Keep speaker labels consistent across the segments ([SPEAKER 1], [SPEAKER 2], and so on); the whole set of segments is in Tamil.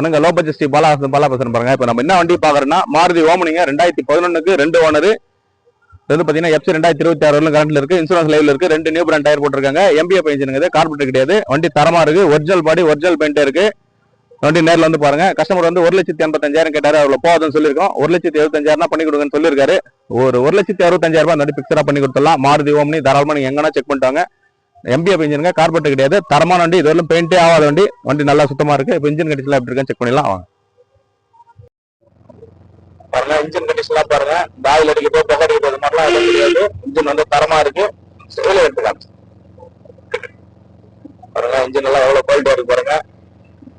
[SPEAKER 1] பண்ணுங்க. லோ பட்ஜெட் ஸ்ரீ பாலா பாலா பேசுறேன் பாருங்க. இப்போ நம்ம என்ன வண்டி பாக்குறோம்னா மாருதி ஓமனிங்க ரெண்டாயிரத்தி பதினொன்னுக்கு ரெண்டு ஓனர். இது வந்து பாத்தீங்கன்னா எப்சி ரெண்டாயிரத்தி இருபத்தி ஆறு கரண்ட்ல இருக்கு இன்சூரன்ஸ் லைவ்ல இருக்கு. ரெண்டு நியூ பிராண்ட் டயர் போட்டிருக்காங்க. M P F engine carburettor கிடையாது. வண்டி தரமா இருக்கு. ஒரிஜினல் பாடி ஒரிஜினல் பெயிண்டே இருக்கு. வண்டி நேரில் வந்து பாருங்க. கஸ்டமர் வந்து ஒரு லட்சத்தி எண்பத்தஞ்சாயிரம் கேட்டாரு அவ்வளோ போகாதுன்னு சொல்லியிருக்கோம். ஒரு லட்சத்தி எழுபத்தஞ்சாயிரம் பண்ணி கொடுங்கன்னு சொல்லியிருக்காரு. ஒரு ஒரு லட்சத்தி அறுபத்தஞ்சாயிரம் ரூபாய் அந்த வண்டி பிக்சரா பண்ணி கொடுத்துடலாம். மாருதி ஓம்னி தாராளமாக நீங்கள் எங்கன்னா செக் பண்ணிட்டாங்க எம்பிஎஃப் இன்ஜினுங்க கார்பரேட் கிடையாது. தரமான வண்டி இதுவரையும் பெயிண்டே ஆகாத வண்டி. வண்டி நல்லா சுத்தமாக இருக்கு. இப்போ இன்ஜின் கண்டிஷன் எப்படி இருக்குன்னு செக் பண்ணிடலாம். வாங்க. பாருங்க இன்ஜின் கண்டிஷன்லாம் பாருங்க. இந்த ஆயில் அடிக்கிறது புகை அடிக்கிறது மாதிரிலாம் எதுவும் கிடையாது. இன்ஜின் வந்து தரமாக இருக்கு. வெளியே எடுத்துக்கலாம் பாருங்க இன்ஜின் எல்லாம் எவ்வளவு குவாலிட்டியாக இருக்கு பாருங்க.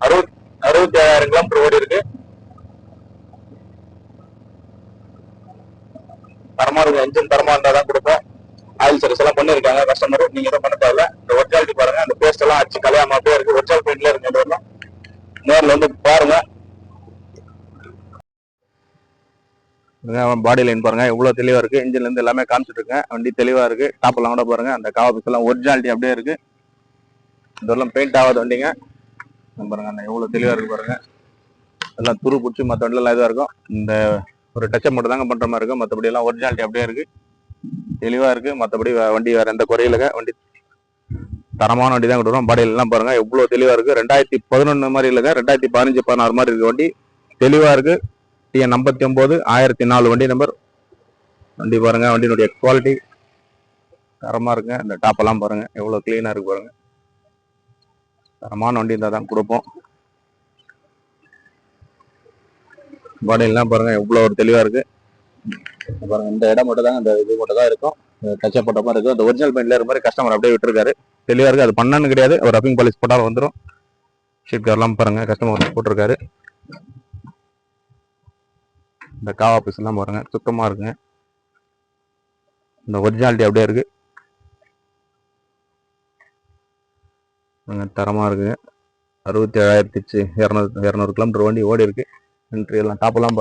[SPEAKER 1] அறுபத்தி அறுபத்தி ஏழாயிரம் கிலோமீட்டர் ஓடி இருக்கு. தரமாக இருக்கு இன்ஜின் தரமாக இருந்தால் தான் கொடுப்போம். ஆயில் சர்வீஸ் எல்லாம் பண்ணிருக்காங்க. கஸ்டமர் நீங்க எதுவும் பண்ண தேவையில்ல. இந்த ஒரிஜினாலிட்டி பாருங்க. அந்த பேஸ்ட் எல்லாம் அடிச்சு கலையாம அப்படியே இருக்கு. ஒரிஜினல் பெயிண்ட்ல இருக்கு இது வரலாம் வந்து பாருங்க. பாடி லைன் பாருங்க. எவ்வளவு தெளிவா இருக்கு. இன்ஜின்ல இருந்து எல்லாமே காமிச்சிட்டு இருக்கேன். வண்டி தெளிவா இருக்கு. டாப் எல்லாம் கூட பாருங்க. அந்த காவா எல்லாம் ஒரிஜினாலிட்டி அப்படியே இருக்கு. இதெல்லாம் பெயிண்ட் ஆகாத வண்டிங்க. பாருங்க. அந்த எவ்வளவு தெளிவா இருக்கு பாருங்க. எல்லாம் துரு பிடிச்சி மற்ற வண்டில எல்லாம் இதுவா இருக்கும். இந்த ஒரு டச்சப் மட்டும் தாங்க பண்ற மாதிரி இருக்கும். மற்றபடி எல்லாம் ஒரிஜினாலிட்டி அப்படியே இருக்கு. தெளிவாக இருக்குது மற்றபடி வண்டி வேறு எந்த குறையில வண்டி தரமான வண்டி தான் கொடுக்குறோம் பாடியில பாருங்கள் எவ்வளோ தெளிவாக இருக்குது ரெண்டாயிரத்தி பதினொன்று மாதிரி இல்லைங்க. ரெண்டாயிரத்தி பதினஞ்சு பதினாறு மாதிரி இருக்குது வண்டி தெளிவாக இருக்குது டிஎன் ஐம்பத்தி ஒம்பது ஆயிரத்தி நாலு வண்டி நம்பர் வண்டி பாருங்க. வண்டியினுடைய குவாலிட்டி தரமாக இருக்குங்க. இந்த டாப்பெல்லாம் பாருங்கள் எவ்வளோ க்ளீனாக இருக்குது பாருங்கள் தரமான வண்டி இருந்தால் தான் கொடுப்போம். பாடியெல்லாம் பாருங்கள் எவ்வளோ ஒரு தெளிவாக இருக்குது பாருங்க இந்த இடம் மட்டும் தான் இந்த இது மட்டும் தான் இருக்கும் டச்சப் போட்ட மாதிரி இருக்கும். அந்த ஒரிஜினல் பெயிண்ட்ல இருக்க மாதிரி கஸ்டமர் அப்படியே விட்டுருக்காரு. தெளிவாக இருக்கு. அது பண்ணான்னு கிடையாது. ஒரு ரப்பிங் பாலிஸ் போட்டாலும் வந்துடும் ஷீட் கவர்லாம் பாருங்க. கஸ்டமர் போட்டிருக்காரு. இந்த காவ் ஆஃபீஸ் எல்லாம் பாருங்க. சுத்தமா இருக்குங்க இந்த ஒரிஜினாலிட்டி அப்படியே இருக்கு. தரமாக இருக்குங்க அறுபத்தி ஏழாயிரத்தி இரநூறு இரநூறு கிலோமீட்டர் வண்டி ஓடி இருக்கு என்ட்ரி எல்லாம் டாப் எல்லாம்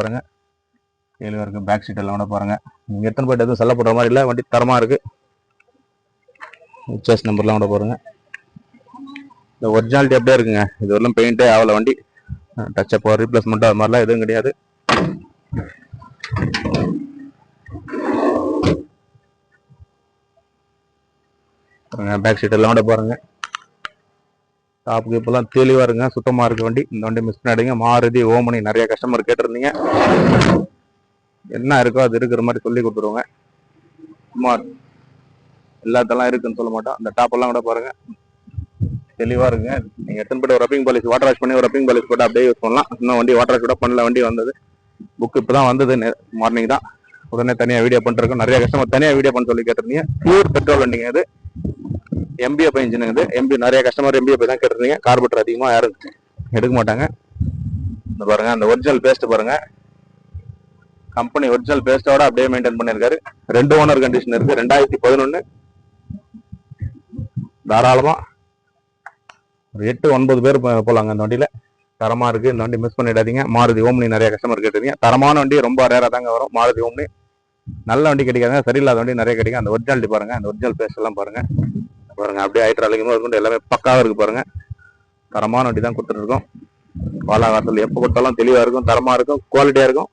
[SPEAKER 1] பாருங்க இருக்குது இருக்கு. பேக் சீட் எல்லாம் கூட பாருங்க. நீங்கள் எத்தனை போய்ட்டு எதுவும் செல்லப்படுற மாதிரி இல்லை. வண்டி தரமாக இருக்குது சேஸ் நம்பர்லாம் கூட பாருங்கள் இந்த ஒரிஜினாலிட்டி அப்படியே இருக்குங்க. இது வரலாம் பெயிண்டே ஆகல வண்டி. டச் அப்போ ரீப்ளேஸ்மெண்ட் அது மாதிரிலாம் எதுவும் கிடையாது. பேக் சீட் எல்லாம் கூட பாருங்க. டாப்புக்கு இப்பெல்லாம் தெளிவாக இருங்க சுத்தமாக இருக்குது வண்டி. இந்த வண்டி மிஸ் பண்ணிடுங்க மாருதி ஓமனி நிறைய கஸ்டமர் கேட்டிருந்தீங்க. என்ன இருக்கோ அது இருக்கிற மாதிரி சொல்லி கொடுத்துருவோங்க. சும்மா எல்லாத்தெல்லாம் இருக்குன்னு சொல்ல மாட்டோம். அந்த டாப்பெல்லாம் கூட பாருங்க. தெளிவாக இருக்குங்க நீங்கள் எத்தனை போய்ட்டு ஒரு ரப்பிங் பாலிஸ் வாட்டர் வாஷ் பண்ணி ஒரு ரப்பிங் பாலிஸ் போட்டு அப்படியே யூஸ் பண்ணலாம். இன்னும் வண்டி வாட்டர் வாஷ் கூட பண்ணல வண்டி வந்தது. புக் இப்பதான் வந்தது மார்னிங் தான். உடனே தனியாக வீடியோ பண்ணிருக்கோம் நிறைய கஸ்டமர் தனியாக வீடியோ பண்ண சொல்லி கேட்டிருந்தீங்க. பியூர் பெட்ரோல் வண்டிங்க இது. எம்பிஎஃப் இன்ஜின் இது. எம்பி நிறைய கஸ்டமர் எம்பிஎஃப் தான் கேட்டிருந்தீங்க. கார்பரேட்டர் அதிகமாக யாரும் எடுக்க மாட்டாங்க. இந்த பாருங்க அந்த ஒரிஜினல் பேஸ்ட் பாருங்க. கம்பெனி ஒரிஜினல் பேஸ்டோட அப்படியே மெயின்டைன் பண்ணியிருக்காரு. ரெண்டு ஓனர் கண்டிஷன் இருக்கு. ரெண்டாயிரத்தி பதினொன்னு. தாராளமா. ஒரு எட்டு ஒன்பது பேர் போகலாங்க போலாங்க இந்த வண்டியில. தரமா இருக்கு. இந்த வண்டி மிஸ் பண்ணிடாதீங்க. மாருதி ஓம்னி நிறைய கஸ்டமர் கேட்டிருக்கீங்க. தரமான வண்டி ரொம்ப ரேரா தாங்க வரும். மாருதி ஓம்னி. நல்ல வண்டி கிடைக்காதுங்க. சரியில்லாத வண்டி நிறைய கிடைக்கும். அந்த ஒரிஜினாலிட்டி பாருங்க. அந்த ஒரிஜினல் பேஸ்ட் எல்லாம் பாருங்க. பாருங்க அப்படியே ஹைட்ராலிக் இருக்கும் எல்லாமே பக்காவாக இருக்கு பாருங்க. தரமான வண்டி தான் கொடுத்துட்ருக்கோம் பாலாகாசல் எப்போ கொடுத்தாலும் தெளிவாக இருக்கும். தரமாக இருக்கும். குவாலிட்டியாக இருக்கும்.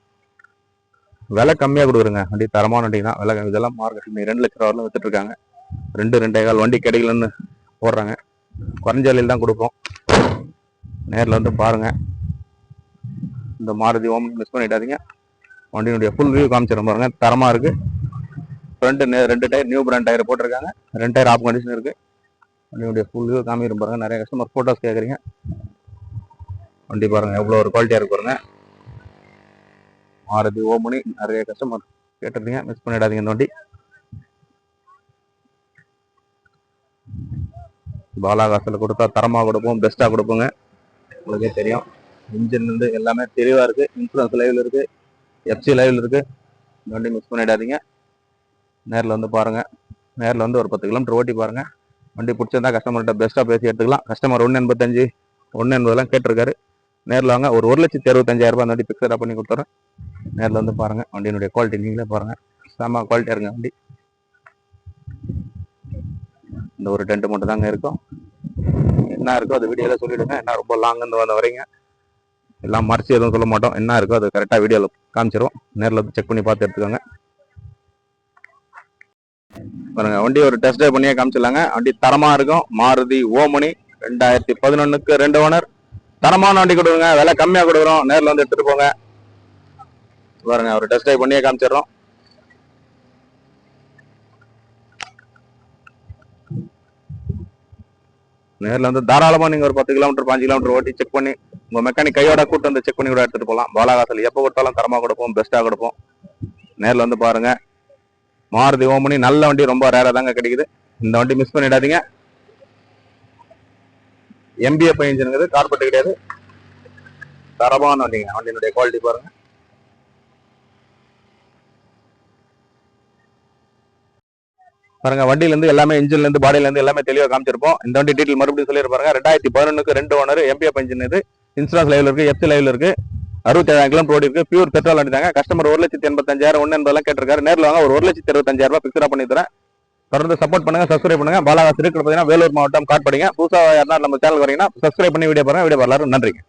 [SPEAKER 1] விலை கம்மியாக கொடுக்குறங்க. வண்டி தரமான வண்டி தான் விலை கம்மி. இதெல்லாம் மார்க்கெட் ரெண்டு லட்ச ரூபா வரலும் வித்துட்டு ரெண்டு ரெண்டே கால் வண்டி கிடைக்கலன்னு போடுறாங்க குறைஞ்ச விலையில் தான் கொடுப்போம். நேரில் வந்து பாருங்க. இந்த மாருதி ஓம் மிஸ் பண்ணிடாதீங்க. வண்டியினுடைய ஃபுல் வியூ காமிச்சிடும் பாருங்க. தரமாக இருக்குது ஃப்ரண்ட் ரெண்டு டயர் நியூ பிராண்ட் டயர் போட்டிருக்காங்க. ரெண்டு டயர் ஆஃப் கண்டிஷன் இருக்குது வண்டியுடைய ஃபுல் வியூ காமிக்கிறோம் பாருங்கள் நிறைய கஸ்டமர் ஃபோட்டோஸ் கேட்குறீங்க. வண்டி பாருங்கள் எவ்வளோ ஒரு குவாலிட்டியாக இருக்கு பாருங்கள் மாருதி ஓமனி நிறைய கஸ்டமர் கேட்டிருந்தீங்க. மிஸ் பண்ணிடாதீங்க இந்த வண்டி பாலாகாசில் கொடுத்தா தரமாக கொடுப்போம் பெஸ்ட்டாக கொடுப்போங்க. உங்களுக்கே தெரியும். இன்ஜின் வந்து எல்லாமே தெளிவாக இருக்குது இன்சூரன்ஸ் லைவில் இருக்குது எஃப்சி லைவில் இருக்குது இந்த வண்டி மிஸ் பண்ணிடாதீங்க. நேரில் வந்து பாருங்கள் நேரில் வந்து ஒரு பத்து கிலோமீட்டர் ஓட்டி பாருங்க. வண்டி பிடிச்சிருந்தா கஸ்டமர்கிட்ட பெஸ்ட்டாக பேசி எடுத்துக்கலாம். கஸ்டமர் ஒன்று எண்பத்தஞ்சு ஒன்று எண்பதுலாம் கேட்டிருக்காரு. நேரில் வாங்க. ஒரு ஒரு லட்சத்தி அறுபத்தஞ்சாயிரரூபா அந்த வண்டி பிக்சராக பண்ணி கொடுத்துறேன். நேரில் வந்து பாருங்க. வண்டியினுடைய குவாலிட்டி நீங்களே பாருங்க. செம குவாலிட்டியாக இருங்க வண்டி. இந்த ஒரு டென்ட் மட்டும் தாங்க இருக்கும். என்ன இருக்கோ அது வீடியோவில் சொல்லிவிடுங்க என்ன ரொம்ப லாங் இருந்து வந்த வரீங்க. எல்லாம் மறைச்சு எதுவும் சொல்ல மாட்டோம். என்ன இருக்கோ அது கரெக்டாக வீடியோவில் காமிச்சிரும் நேரில் வந்து செக் பண்ணி பார்த்து எடுத்துக்கோங்க. பாருங்க வண்டி ஒரு டெஸ்ட் ட்ரைவ் பண்ணியே காமிச்சிடலாங்க. வண்டி தரமா இருக்கும். மாருதி ஓமணி ரெண்டாயிரத்தி பதினொன்னுக்கு ரெண்டு ஓனர். தரமான வண்டி கொடுங்க. விலை கம்மியா கொடுக்குறோம். நேர்ல வந்து எடுத்துட்டு போங்க. பாருங்க ஒரு டெஸ்ட் ட்ரைவ் பண்ணியே காமிச்சிடுறோம். நேரில் வந்து தாராளமாக நீங்கள் ஒரு பத்து கிலோமீட்டர் பாஞ்சு கிலோமீட்டர் ஓட்டி செக் பண்ணி உங்கள் மெக்கானிக் கையோட கூட்டு வந்து செக் பண்ணி கூட எடுத்துகிட்டு போகலாம் பாலாகாசல் எப்போ கொடுத்தாலும் தரமாக கொடுப்போம் பெஸ்ட்டாக கொடுப்போம். நேரில் வந்து பாருங்க மாருதி ஓமனி நல்ல வண்டி ரொம்ப ரேராக தாங்க கிடைக்குது. இந்த வண்டி மிஸ் பண்ணிடாதீங்க. எம்பிஎஃப் இன்ஜினுங்கிறது கார்பெட் கிடையாது. தரமான வண்டிங்க வண்டியினுடைய குவாலிட்டி பாருங்க. பாருங்க வண்டியிலேருந்து எல்லாமே இன்ஜின்லேருந்து பாடியிலேருந்து எல்லாமே தெளிவாக காமிச்சிருப்போம். இந்த வண்டி டீட்டெயில் மறுபடியும் சொல்லியிருப்பாங்க ரெண்டாயிரத்தி பதினொன்றுக்கு ரெண்டு ஓனர் எம்பிஎஃப் இன்ஜின் இது. இன்சூரன்ஸ் லைவில் இருக்குது எஃப்சி லைவில் இருக்குது அறுபத்தேழாயிரம் கிலோமீட்டர் ஓடி இருக்கு. பியூர் பெட்ரோல் வண்டி தாங்க கஸ்டமர் ஒரு லட்சத்தி எண்பத்தஞ்சாயிரம் ஒன்று என்பதெல்லாம் கேட்டிருக்காரு. நேரில் வாங்க ஒரு ஒரு லட்சத்தி இருபத்தஞ்சாயிரம் ரூபாய் பிக்சரா பண்ணி தரேன். தொடர்ந்து சப்போர்ட் பண்ணுங்க சப்ஸ்கிரைப் பண்ணுங்க. பாலாகாஸ் இருக்கு பார்த்தீங்கன்னா வேலூர் மாவட்டம் காட்படிங்க. புதுசாக யாருன்னா நம்ம சேனல் வரீங்கன்னா சப்ஸ்கிரைப் பண்ணி வீடியோ பாருங்க. வீடியோ வரலாறு நன்றிங்க.